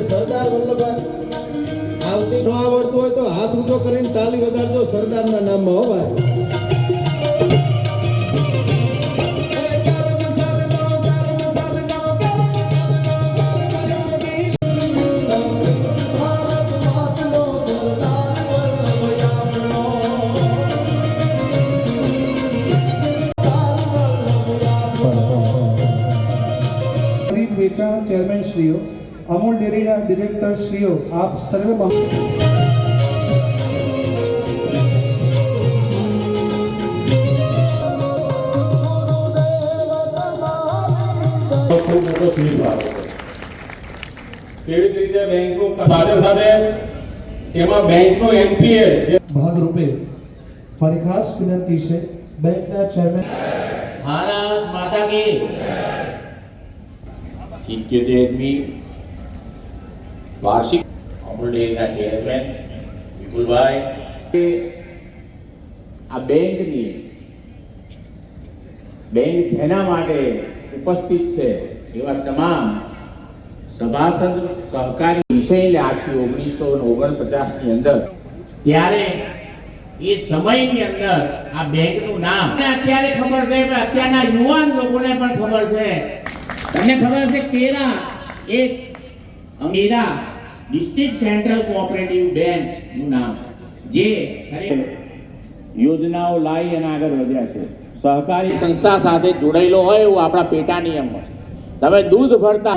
અને સરદાર વલ્લભભાઈ આવતી ન આવડતું હોય તો હાથ ઊંચો કરીને તાલી વગાડજો સરદારના નામમાં હો ભાઈ. વેચાણ ચેરમેન શ્રીઓ અમૂલ ડેરીના ડિરેક્ટર શ્રીઓ આપ સર્વે મહ- ખૂબ મોટો ફેરફાર કેવી રીતે બેંકનું સાથે સાથે એમાં બેંકનું એનપીએ ભાગરૂપે મારી ખાસ વિનંતી છે બેંકના ચેરમેન ભારત માતા કી સિત્યોતેરમી વાર્ષિક અમૂલ ડેરીના ચેરમેન વિપુલભાઈ. આ બેંકની, બેંક જેના માટે ઉપસ્થિત છે એવા તમામ સભાસદ સહકારી વિષયને આખી ઓગણીસો ઓગણપચાસની અંદર. ત્યારે એ સમયની અંદર આ બેંકનું નામ. અત્યારે ખબર છે અત્યારના યુવાન લોકોને પણ ખબર છે. તમને ખબર છે કેરા એક અમીરા ડિસ્ટ્રિક્ટ સેન્ટ્રલ કોઓપરેટિવ બેંકનું નામ. જે યોજનાઓ લાવી અને આગળ વધ્યા છે. સહકારી સંસ્થા સાથે જોડાયેલો હોય એવું આપણા પેટા નિયમ હોય તમે દૂધ ભરતા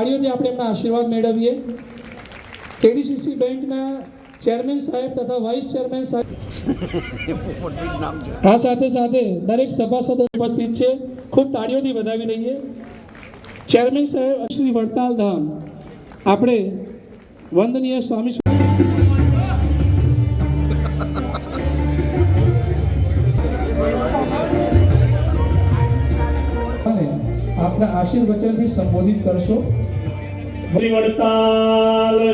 તાળીઓથી આપણે એમના આશીર્વાદ મેળવીએ. કેડીસીસી બેંકના ચેરમેન સાહેબ તથા વાઇસ ચેરમેન સાહેબ. આ સાથે સાથે દરેક સભાસદો ઉપસ્થિત છે. ખૂબ તાળીઓથી વધાવી લઈએ. ચેરમેન સાહેબ શ્રી વડતાલ ધામ. આપણે વંદનીય સ્વામી આપના આશીર્વચનથી સંબોધિત કરશો. શ્રી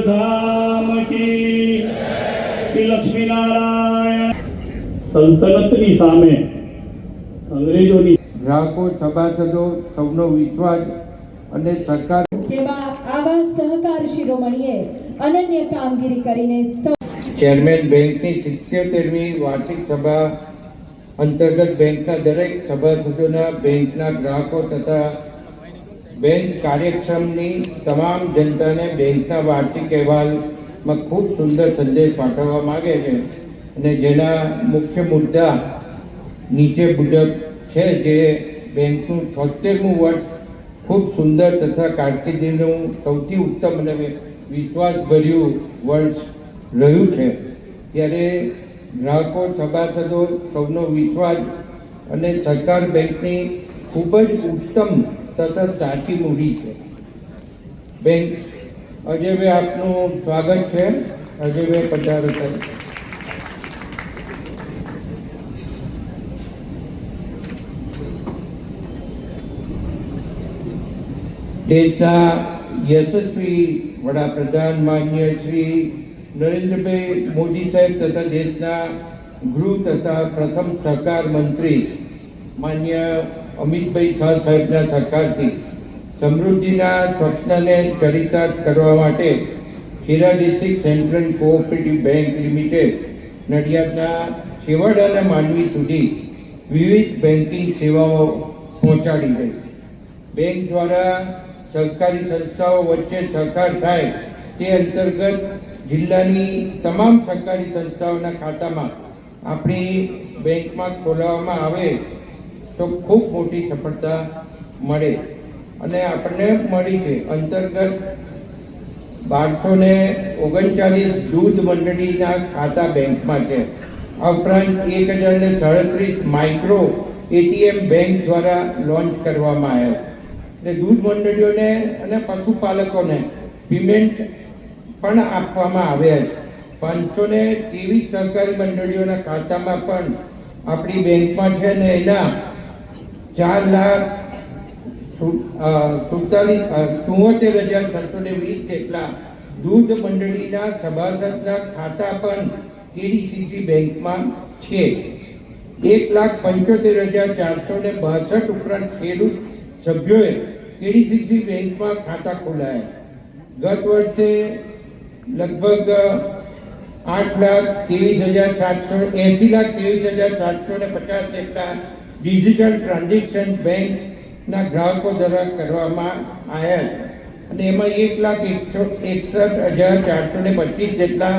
ધામ કી શ્રી લક્ષ્મીનારાયણ. સલ્તનતની સામે અંગ્રેજોની ગ્રાહકો સભાસદો સૌનો વિશ્વાસ અને સરકાર જેવા આવા સહકાર શિરોમણીએ અનન્ય કામગીરી કરીને સૌ ચેરમેન બેંકની સિત્યોતેરમી વાર્ષિક સભા અંતર્ગત બેંકના દરેક સભાસદોના બેંકના ગ્રાહકો તથા બેંક કાર્યક્ષમની તમામ જનતાને બેંકના વાર્ષિક અહેવાલમાં ખૂબ સુંદર સંદેશ પાઠવવા માગે છે. અને જેના મુખ્ય મુદ્દા નીચે મુજબ છે જે બેંકનું છોતેરમું વર્ષ ખૂબ સુંદર તથા કારકિર્દીનું સૌથી ઉત્તમ અને વિશ્વાસભર્યું વર્ષ રહ્યું છે. ત્યારે ગ્રાહકો, સભાસદો સૌનો વિશ્વાસ અને સરકાર બેંકની ખૂબ જ ઉત્તમ તથા સાચી મૂડી છે. બેંક અજયભાઈ આપનું સ્વાગત છે. અજયભાઈ પધારો કરે દેશના યશસ્વી વડાપ્રધાન માન્ય શ્રી નરેન્દ્રભાઈ મોદી સાહેબ તથા દેશના ગૃહ તથા પ્રથમ સહકાર મંત્રી માન્ય અમિતભાઈ શાહ સાહેબના સરકારથી સમૃદ્ધિના સ્વપ્નને ચરિતાર્થ કરવા માટે Kheda district central cooperative bank limited નડિયાદના છેવાડાના માનવી સુધી વિવિધ બેન્કિંગ સેવાઓ પહોંચાડી રહી બેંક દ્વારા સહકારી સંસ્થાઓ વચ્ચે સહકાર થાય તે અંતર્ગત જિલ્લાની તમામ સરકારી સંસ્થાઓના ખાતામાં આપણી બેંકમાં ખોલાવવામાં આવે તો ખૂબ મોટી સફળતા મળે. અને આપણને મળી છે. અંતર્ગત બારસો ને ઓગણચાલીસ દૂધ મંડળીના ખાતા બેંકમાં છે. આ ઉપરાંત એક હજાર ને સાડત્રીસ માઇક્રો એટીએમ બેંક દ્વારા લોન્ચ કરવામાં આવ્યો. એટલે દૂધ મંડળીઓને અને પશુપાલકોને પેમેન્ટ પણ આપવામાં આવ્યા છે. પાંચસો ને ત્રેવીસ સહકારી મંડળીઓના ખાતામાં પણ આપણી બેંકમાં છે ને એના ચાર લાખ સુડતાલીસ ચુમ્મોતેર હજાર છસો ને વીસ જેટલા દૂધ મંડળીના સભાસદના ખાતા પણ કેડીસીસી બેંકમાં છે. એક લાખ પંચોતેર હજાર ચારસો ને બાસઠ ઉપરાંત ખેડૂત સભ્યોએ કેડીસીસી બેંકમાં ખાતા ખોલાયા. ગત વર્ષે લગભગ આઠ લાખ ત્રેવીસ હજાર સાતસો, એંસી લાખ ત્રેવીસ હજાર સાતસો ને પચાસ જેટલા ડિજિટલ ટ્રાન્ઝેક્શન બેંકના ગ્રાહકો દ્વારા કરવામાં આવ્યા અને એમાં એક લાખ એકસો એકસઠ હજાર ચારસો ને પચીસ જેટલા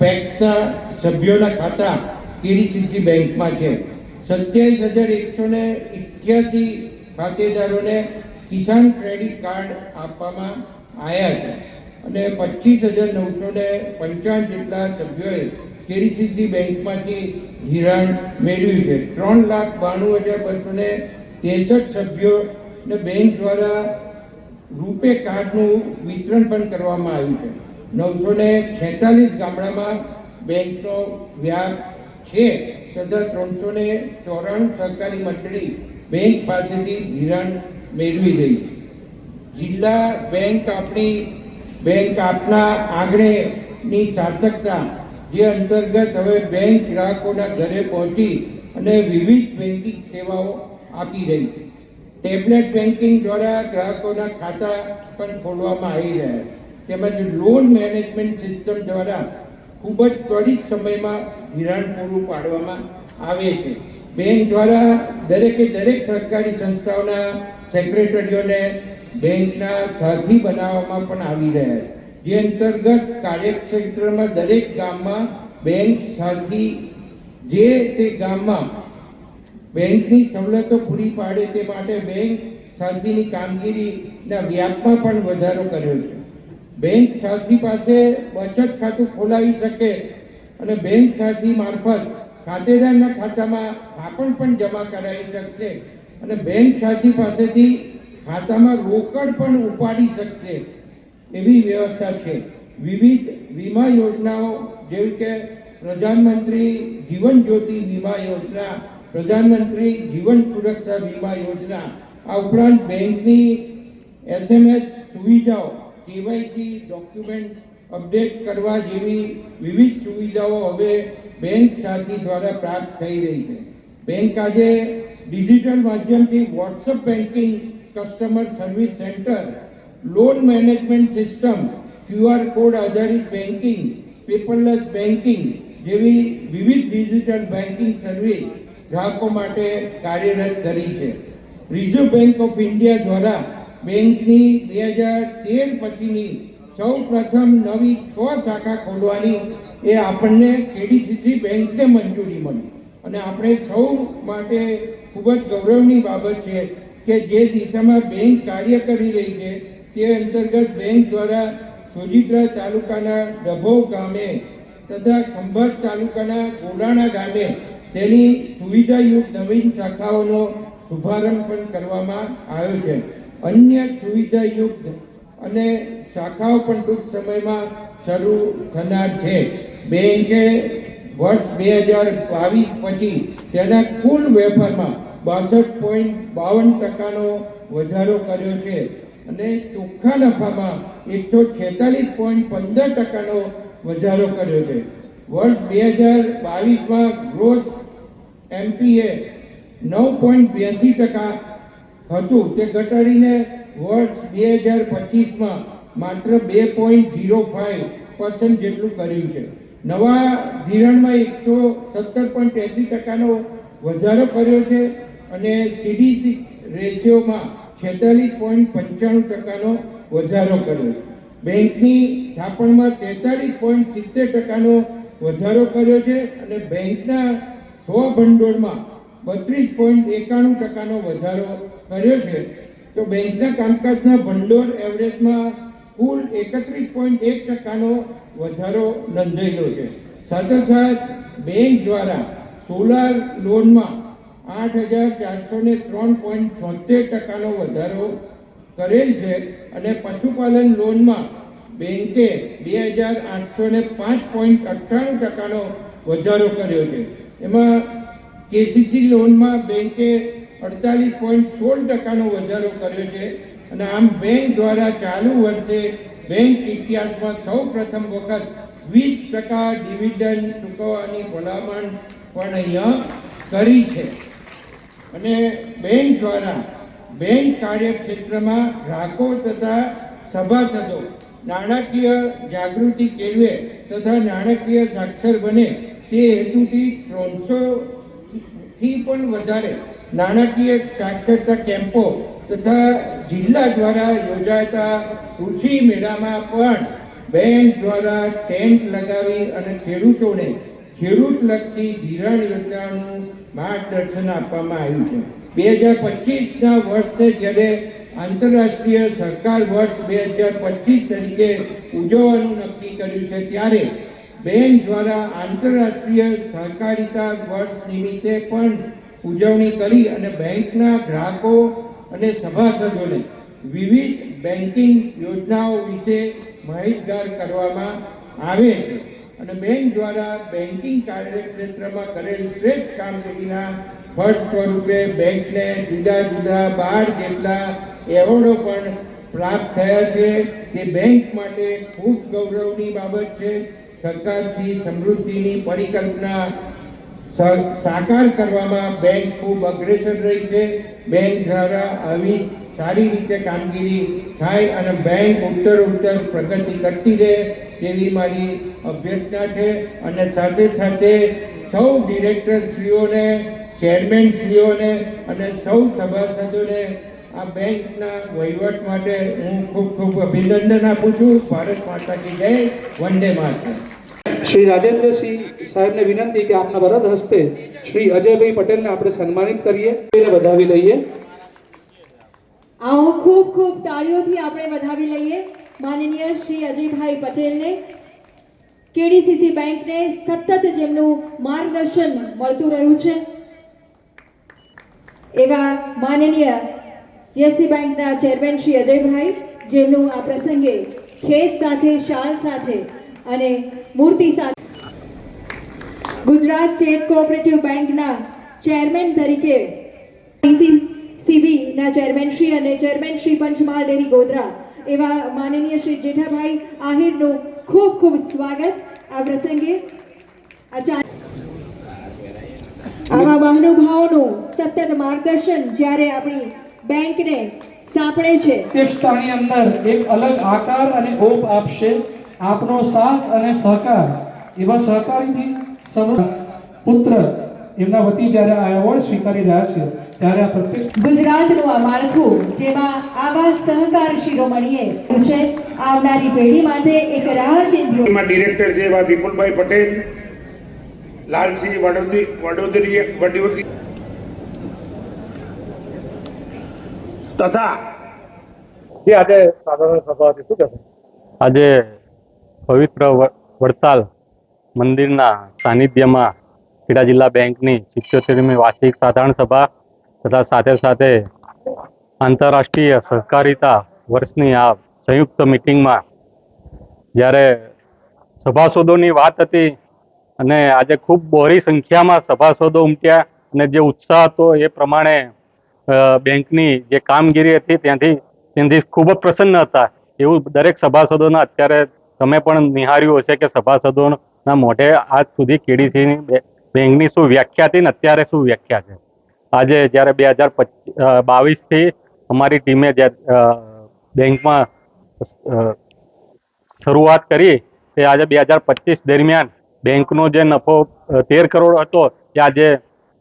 પેક્સના સભ્યોના ખાતા કેડીસીસી બેંકમાં છે. સત્યાવીસ હજાર એકસો ને અઠ્યાસી ખાતેદારોને કિસાન ક્રેડિટ કાર્ડ આપવામાં આવ્યા છે અને પચીસ હજાર નવસો ને પંચાવન જેટલા સભ્યોએ કેડીસીસી બેંકમાંથી ધિરાણ મેળવ્યું છે. ત્રણ લાખ બાણું હજાર બસો ને ત્રેસઠ સભ્યોને બેંક દ્વારા રૂપે કાર્ડનું વિતરણ પણ કરવામાં આવ્યું છે. નવસો ને છેતાલીસ ગામડામાં બેંકનો વ્યાજ છે. તથા ત્રણસો ને ચોરાણું સહકારી મંડળી બેંક પાસેથી ધિરાણ મેળવી રહી છે. જિલ્લા બેંક આપણી બેંક આપના આંગણેની સાર્થકતા જે અંતર્ગત હવે બેંક ગ્રાહકોના ઘરે પહોંચી અને વિવિધ બેન્કિંગ સેવાઓ આપી રહી છે. ટેબ્લેટ બેન્કિંગ દ્વારા ગ્રાહકોના ખાતા પણ ખોલવામાં આવી રહ્યા તેમજ લોન મેનેજમેન્ટ સિસ્ટમ દ્વારા ખૂબ જ ત્વરિત સમયમાં ધિરાણ પૂરું પાડવામાં આવે છે. બેંક દ્વારા દરેકે દરેક સરકારી સંસ્થાઓના સેક્રેટરીઓને બેંકના સાથી બનાવવામાં પણ આવી રહ્યા છે. જે અંતર્ગત કાર્યક્ષેત્રમાં દરેક ગામમાં બેંક સાથી જે તે ગામમાં બેંકની સવલતો પૂરી પાડે તે માટે બેંક સાથીની કામગીરીના વ્યાપમાં પણ વધારો કર્યો છે. બેંક સાથી પાસે બચત ખાતું ખોલાવી શકે અને બેંક સાથી મારફત ખાતેદારના ખાતામાં થાપણ પણ જમા કરાવી શકશે અને બેંક સાથી પાસેથી ખાતામાં રોકડ પણ ઉપાડી શકશે. એવી વ્યવસ્થા છે. વિવિધ વીમા યોજનાઓ, જેવી કે પ્રધાનમંત્રી જીવન જ્યોતિ વીમા યોજના, પ્રધાનમંત્રી જીવન સુરક્ષા વીમા યોજના, આ ઉપરાંત બેંકની એસએમએસ સુવિધાઓ, કેવાયસી ડોક્યુમેન્ટ અપડેટ કરવા જેવી વિવિધ સુવિધાઓ હવે બેંક સાથી દ્વારા પ્રાપ્ત થઈ રહી છે. બેંક આજે ડિજિટલ માધ્યમથી WhatsApp banking customer service centre loan management system QR code આધારિત બેન્કિંગ પેપરલેસ બેન્કિંગ જેવી વિવિધ ડિજિટલ બેન્કિંગ સર્વિસ ગ્રાહકો માટે કાર્યરત કરી છે. રિઝર્વ બેન્ક ઓફ ઇન્ડિયા દ્વારા બેંકની બે હજાર તેર પછીની સૌ પ્રથમ નવી છ શાખા ખોલવાની એ આપણને કેડીસીસી બેંકને મંજૂરી મળી. અને આપણે સૌ માટે ખૂબ જ ગૌરવની બાબત છે કે જે દિશામાં બેંક કાર્ય કરી રહી છે તે અંતર્ગત બેંક દ્વારા સોજિત્રા તાલુકાના ડભો ગામે તથા ખંભાત તાલુકાના ગોડાણા ગામે તેની સુવિધાયુક્ત નવીન શાખાઓનો શુભારંભ પણ કરવામાં આવ્યો છે. અન્ય સુવિધાયુક્ત અને શાખાઓ પણ ટૂંક સમયમાં શરૂ થનાર છે. બેંકે વર્ષ બે હજાર બાવીસ પછી તેના કુલ વેપારમાં બાસઠ પોઈન્ટ બાવન ટકાનો વધારો કર્યો છે. અને ચોખ્ખા નફામાં એકસો છેતાલીસ પોઈન્ટ પંદર ટકાનો વધારો કર્યો છે. વર્ષ બે હજાર બાવીસમાં ગ્રોસ એમપીએ નવ પોઈન્ટ બ્યાસી ટકા હતું. તે ઘટાડીને વર્ષ બે હજાર પચીસમાં માત્ર બે પોઈન્ટ ઝીરો ફાઇવ પર્સન્ટ જેટલું કર્યું છે. નવા ધિરાણમાં એકસો સત્તર પોઈન્ટ એંસી ટકાનો વધારો કર્યો છે અને સીડીસી રેશિયોમાં છેતાલીસ પોઈન્ટ પંચાણું ટકાનો વધારો કર્યો. બેંકની થાપણમાં તેતાલીસ પોઈન્ટ સિત્તેર ટકાનો વધારો કર્યો છે અને બેંકના સ્વ ભંડોળમાં બત્રીસ પોઈન્ટ એકાણું ટકાનો વધારો કર્યો છે. તો બેંકના કામકાજના ભંડોળ એવરેજમાં કુલ એકત્રીસ પોઈન્ટ એક ટકાનો વધારો નોંધાયેલો છે. સાથોસાથ બેંક દ્વારા સોલાર લોનમાં આઠ હજાર ચારસો ને ત્રણ પોઈન્ટ છોતેર ટકાનો વધારો કરેલ છે અને પશુપાલન લોનમાં બેંકે બે હજાર આઠસો ને પાંચ પોઈન્ટ અઠ્ઠાણું ટકાનો વધારો કર્યો છે. એમાં કેસીસી લોનમાં બેંકે અડતાલીસ પોઈન્ટ સોળ ટકાનો વધારો કર્યો છે અને આમ બેંક દ્વારા ચાલુ વર્ષે બેંક ઇતિહાસમાં સૌ પ્રથમ વખત વીસ ટકા ડિવિડન્ડ ચૂકવવાની ભલામણ પણ અહીંયા કરી છે. અને બેંક દ્વારા બેંક કાર્યક્ષેત્રમાં ગ્રાહકો તથા સભાસદો નાણાકીય જાગૃતિ કેળવે તથા નાણાકીય સાક્ષર બને તે હેતુથી ત્રણસો થી પણ વધારે નાણાકીય સાક્ષરતા કેમ્પો તથા જિલ્લા દ્વારા યોજાતા કૃષિ મેળામાં પણ બેંક દ્વારા ટેન્ટ લગાવી અને ખેડૂતોને ખેડૂતલક્ષી ધિરાણ યોજનાનું માર્ગદર્શન આપવામાં આવ્યું છે. બે હજાર પચીસના વર્ષે જ્યારે આંતરરાષ્ટ્રીય સહકાર વર્ષ બે હજાર પચીસ તરીકે ઉજવવાનું નક્કી કર્યું છે, ત્યારે બેંક દ્વારા આંતરરાષ્ટ્રીય સહકારિતા વર્ષ નિમિત્તે પણ ઉજવણી કરી અને બેંકના ગ્રાહકો અને સભાસદોને વિવિધ બેન્કિંગ યોજનાઓ વિશે માહિતગાર કરવામાં આવે છે. અને બેંક દ્વારા બેન્કિંગ કાર્યક્ષેત્રમાં કરેલ શ્રેષ્ઠ કામગીરીના ફળ સ્વરૂપે બેંકને જુદા જુદા બાર જેટલા એવોર્ડો પણ પ્રાપ્ત થયા છે. તે બેંક માટે ખૂબ ગૌરવની બાબત છે. સરકારથી સમૃદ્ધિની પરિકલ્પના સાકાર કરવામાં બેંક ખૂબ અગ્રેસર રહી છે. બેંક દ્વારા આવી સારી રીતે કામગીરી થાય અને બેંક ઉત્તર ઉત્તર પ્રગતિ કરતી રહે તેવી મારી અભ્યર્થના છે અને સાથે સાથે સૌ ડિરેક્ટરશ્રીઓને ચેરમેનશ્રીઓને અને સૌ સભાસદોને આ બેંકના વહીવટ માટે હું ખૂબ ખૂબ અભિનંદન આપું છું. ભારત માતા કી જય. વંદે માતા શ્રી રાજેન્દ્રસિંહ સાહેબને વિનંતી કે આપના વરદ હસ્તે શ્રી અજયભાઈ પટેલને આપણે સન્માનિત કરીએ એને વધાવી લઈએ. આવો ખૂબ ખૂબ તાળીઓથી આપણે વધાવી લઈએ. માનનીય શ્રી અજયભાઈ પટેલને કેડીસીસી બેંકને સતત જેમનું માર્ગદર્શન મળતું રહ્યું છે, એવા માનનીય જેસી બેંકના ચેરમેન શ્રી અજયભાઈ, જેમનું આ પ્રસંગે ખેસ સાથે, શાલ સાથે અને મૂર્તિ સાથે ગુજરાત સ્ટેટ કોઓપરેટિવ બેંકના ચેરમેન તરીકે ડીસીસીબીના ચેરમેન શ્રી અને ચેરમેન શ્રી પંચમહાલ ડેરી ગોધરા, એવા માનનીય શ્રી જેઠાભાઈ આહિરનું ખૂબ ખૂબ સ્વાગત આ પ્રસંગે. આવા મહાનુભાવોનું સતત માર્ગદર્શન જ્યારે આપણી બેંકને સાંપડે છે. અધ્યક્ષતાની અંદર એક અલગ આકાર અને ઓપ આપશે. આપનો સાથ અને સહકાર. એવા સહકારીથી સમૃદ્ધ પુત્ર એમના વતી જ્યારે આ એવોર્ડ સ્વીકારી રહ્યા છે. ત્યારે આ પ્રત્યેક ગુજરાતનું આ માળખું જેમાં આવા સહકાર શિરોમણીએ છે આવનારી પેઢી માટે એક રાહ ચિંધ્યો. ડિરેક્ટર છે એવા વિપુલભાઈ પટેલ લાલસિંહ વડોદરી વડોદરી વડોદરી તથા આજે પવિત્ર વ- વડતાલ મંદિરના સાનિધ્યમાં ખેડા જિલ્લા બેંકની સિત્યોતેરમી વાર્ષિક સાધારણ સભા તથા સાથે સાથે આંતરરાષ્ટ્રીય સહકારિતા વર્ષની આ સંયુક્ત મિટિંગમાં જ્યારે સભાસદોની વાત હતી અને આજે ખૂબ બહોળી સંખ્યામાં સભાસદો ઉમટ્યા અને જે ઉત્સાહ હતો એ પ્રમાણે બેંકની જે કામગીરી હતી ત્યાંથી ત્યાંથી ખૂબ જ પ્રસન્ન હતા. એવું દરેક સભાસદોના અત્યારે તમે પણ નિહાળ્યું હશે કે સભાસદોના મોઢે આજ સુધી કેડીસીની બેંકની શું વ્યાખ્યા હતી ને અત્યારે શું વ્યાખ્યા છે? આજે જ્યારે બે હજાર બાવીસથી અમારી ટીમે જે બેંકમાં શરૂઆત કરી તે આજે બે હજાર પચીસ દરમિયાન બેંકનો જે નફો તેર કરોડ હતો તે આજે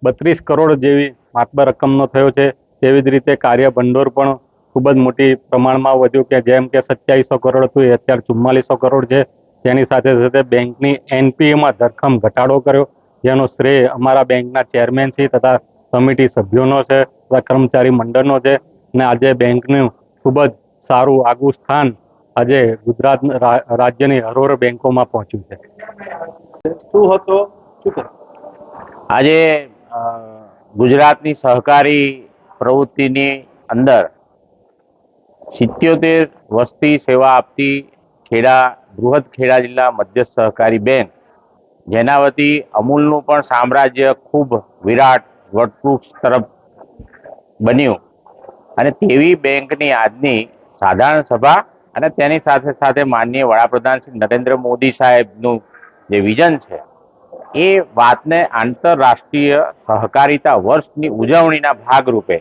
બત્રીસ કરોડ જેવી માતબર રકમનો થયો છે. તેવી જ રીતે કાર્ય ભંડોળ પણ ખૂબ જ મોટી પ્રમાણમાં વધ્યું કે જેમ કે સત્યાવીસો કરોડ હતું એ અત્યારે ચુમ્માલીસો કરોડ છે. તેની સાથે સાથે બેંકની એનપીએમાં ધરખમ ઘટાડો કર્યો. જેનો શ્રેય અમારા બેંકના ચેરમેન શ્રી તથા કમિટી સભ્યોનો છે તથા કર્મચારી મંડળનો છે અને આજે બેંકનું ખૂબ જ સારું આગવું સ્થાન આજે ગુજરાત રાજ્યની હરોળ બેંકોમાં પહોંચ્યું છે. શું હતો? શું આજે ગુજરાતની સહકારી પ્રવૃત્તિની અંદર સિત્યોતેર વસ્તી સેવા આપતી ખેડા બૃહદ ખેડા જિલ્લા મધ્યસ્થ સહકારી બેંક જેના વતી અમૂલનું પણ સામ્રાજ્ય ખૂબ વિરાટ વટવૃક્ષ તરફ બન્યું. અને તેવી બેંકની આજની સાધારણ સભા અને તેની સાથે સાથે માનનીય વડાપ્રધાન શ્રી નરેન્દ્ર મોદી સાહેબનું જે વિઝન છે, એ વાતને આંતરરાષ્ટ્રીય સહકારિતા વર્ષની ઉજવણીના ભાગરૂપે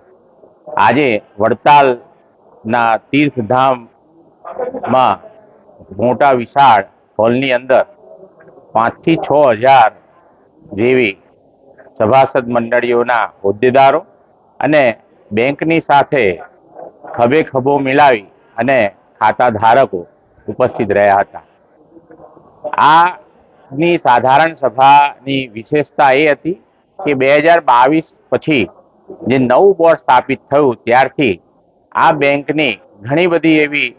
આજે વડતાલના તીર્થધામમાં મોટા વિશાળ હોલની અંદર પાંચથી છ હજાર જેવી સભાસદ મંડળીઓના હોદ્દેદારો અને બેંકની સાથે ખભે ખભો મિલાવી અને ખાતા ધારકો ઉપસ્થિત રહ્યા હતા. આની સાધારણ સભાની વિશેષતા એ હતી કે બે હજાર બાવીસ પછી જે નવું બોર્ડ સ્થાપિત થયું ત્યારથી આ બેંકની ઘણી બધી એવી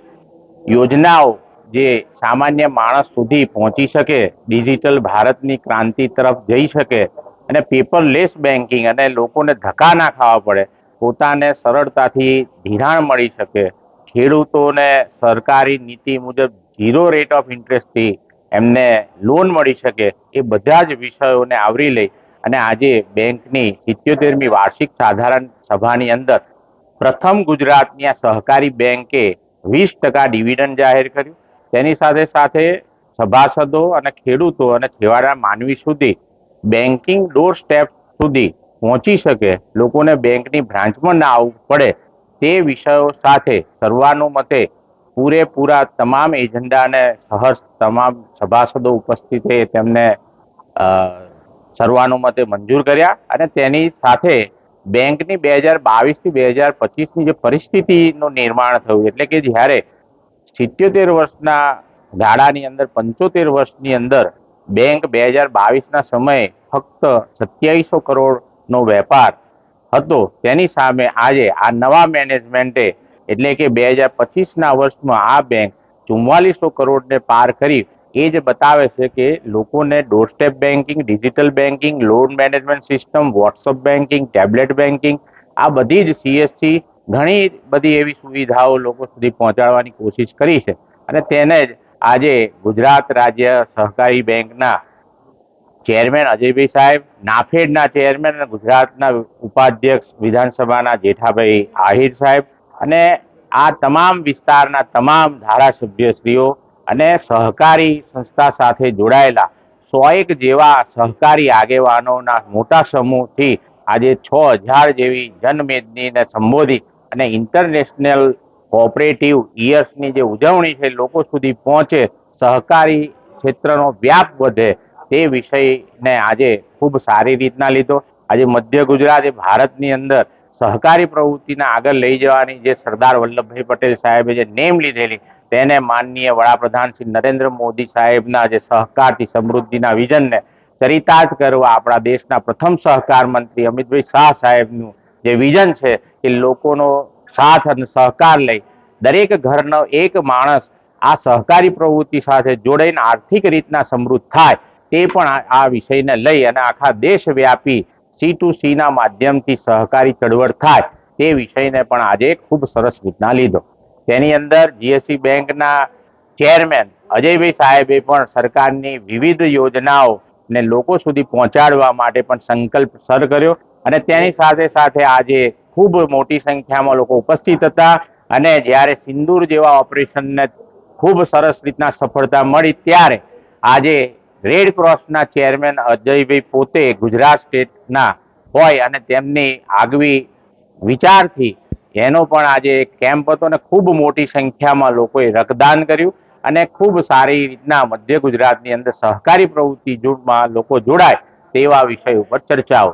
યોજનાઓ જે સામાન્ય માણસ સુધી પહોંચી શકે, ડિજિટલ ભારતની ક્રાંતિ તરફ જઈ શકે અને પેપરલેસ બેન્કિંગ અને લોકોને ધક્કા ના ખાવા પડે, પોતાને સરળતાથી ધિરાણ મળી શકે. ખેડૂતોને સરકારી નીતિ મુજબ ઝીરો રેટ ઓફ ઇન્ટરેસ્ટથી એમને લોન મળી શકે એ બધા જ વિષયોને આવરી લઈ અને આજે બેંકની સિત્યોતેરમી વાર્ષિક સાધારણ સભાની અંદર પ્રથમ ગુજરાતની આ સહકારી બેંકે વીસ ટકા ડિવિડન્ડ જાહેર કર્યું. તેની સાથે સાથે સભાસદો અને ખેડૂતો અને છેવાડા માનવી સુધી બેન્કિંગ ડોર સ્ટેપ સુધી પહોંચી શકે, લોકોને બેંકની બ્રાન્ચમાં ના આવવું પડે, તે વિષયો સાથે સર્વાનુમતે પૂરેપૂરા તમામ એજન્ડાને સહર્ષ તમામ સભાસદો ઉપસ્થિત તેમને સર્વાનુમતે મંજૂર કર્યા અને તેની સાથે બેંકની બે હજાર બાવીસથી બે હજાર પચીસની જે પરિસ્થિતિનું નિર્માણ થયું, એટલે કે જ્યારે સિત્યોતેર વર્ષના ગાળાની અંદર, પંચોતેર વર્ષની અંદર બેંક બે હજાર બાવીસના સમયે ફક્ત સત્યાવીસો કરોડનો વેપાર હતો. તેની સામે આજે આ નવા મેનેજમેન્ટે એટલે કે બે હજાર પચીસના વર્ષમાં આ બેંક ચુમ્માલીસો કરોડને પાર કરી. એ જ બતાવે છે કે લોકોને doorstep banking digital banking loan management system, WhatsApp banking tablet banking આ બધી જ સીએસસી ઘણી બધી એવી સુવિધાઓ લોકો સુધી પહોંચાડવાની કોશિશ કરી છે. અને તેને જ આજે ગુજરાત રાજ્ય સહકારી બેંકના ચેરમેન અજયભાઈ સાહેબ, નાફેડના ચેરમેન અને ગુજરાતના ઉપાધ્યક્ષ વિધાનસભાના જેઠાભાઈ આહિર સાહેબ અને આ તમામ વિસ્તારના તમામ ધારાસભ્યશ્રીઓ અને સહકારી સંસ્થા સાથે જોડાયેલા સોએક જેવા સહકારી આગેવાનોના મોટા સમૂહથી આજે છ હજાર જેવી જનમેદનીને સંબોધી અને ઇન્ટરનેશનલ કોઓપરેટિવ ઇયર્સની જે ઉજવણી છે, લોકો સુધી પહોંચે, સહકારી ક્ષેત્રનો વ્યાપ વધે, તે વિષયને આજે ખૂબ સારી રીતના લીધો. આજે મધ્ય ગુજરાત એ ભારતની અંદર સહકારી પ્રવૃત્તિના આગળ લઈ જવાની જે સરદાર વલ્લભભાઈ પટેલ સાહેબે જે નેમ લીધેલી, તેને માનનીય વડાપ્રધાન શ્રી નરેન્દ્ર મોદી સાહેબના જે સહકારથી, સમૃદ્ધિના વિઝનને ચરિતાર્થ કરવા આપણા દેશના પ્રથમ સહકાર મંત્રી અમિતભાઈ શાહ સાહેબનું જે વિઝન છે કે લોકોનો સાથ અને સહકાર લઈ. દરેક ઘરનો એક માણસ આ સહકારી પ્રવૃત્તિ સાથે જોડાઈને આર્થિક રીતના સમૃદ્ધ થાય તે પણ આ- વિષયને લઈ અને આખા દેશવ્યાપી સી ટુ સીના માધ્યમથી સહકારી ચળવળ થાય તે વિષયને પણ આજે ખૂબ સરસ રીતના લીધો. તેની અંદર જીએસસી બેંકના ચેરમેન અજયભાઈ સાહેબે પણ સરકારની વિવિધ યોજનાઓ ને લોકો સુધી પહોંચાડવા માટે પણ સંકલ્પ સર કર્યો અને તેની સાથે સાથે આજે ખૂબ મોટી સંખ્યામાં લોકો ઉપસ્થિત હતા અને જ્યારે સિંદૂર જેવા ઓપરેશનને ખૂબ સરસ રીતના સફળતા મળી ત્યારે આજે રેડ ક્રોસના ચેરમેન અજયભાઈ પોતે ગુજરાત સ્ટેટના હોય અને તેમની આગવી વિચારથી એનો પણ આજે કેમ્પ હતો અને ખૂબ મોટી સંખ્યામાં લોકોએ રક્તદાન કર્યું અને ખૂબ સારી રીતના મધ્ય ગુજરાતની અંદર સહકારી પ્રવૃત્તિ જૂથમાં લોકો જોડાય તેવા વિષય ઉપર ચર્ચાઓ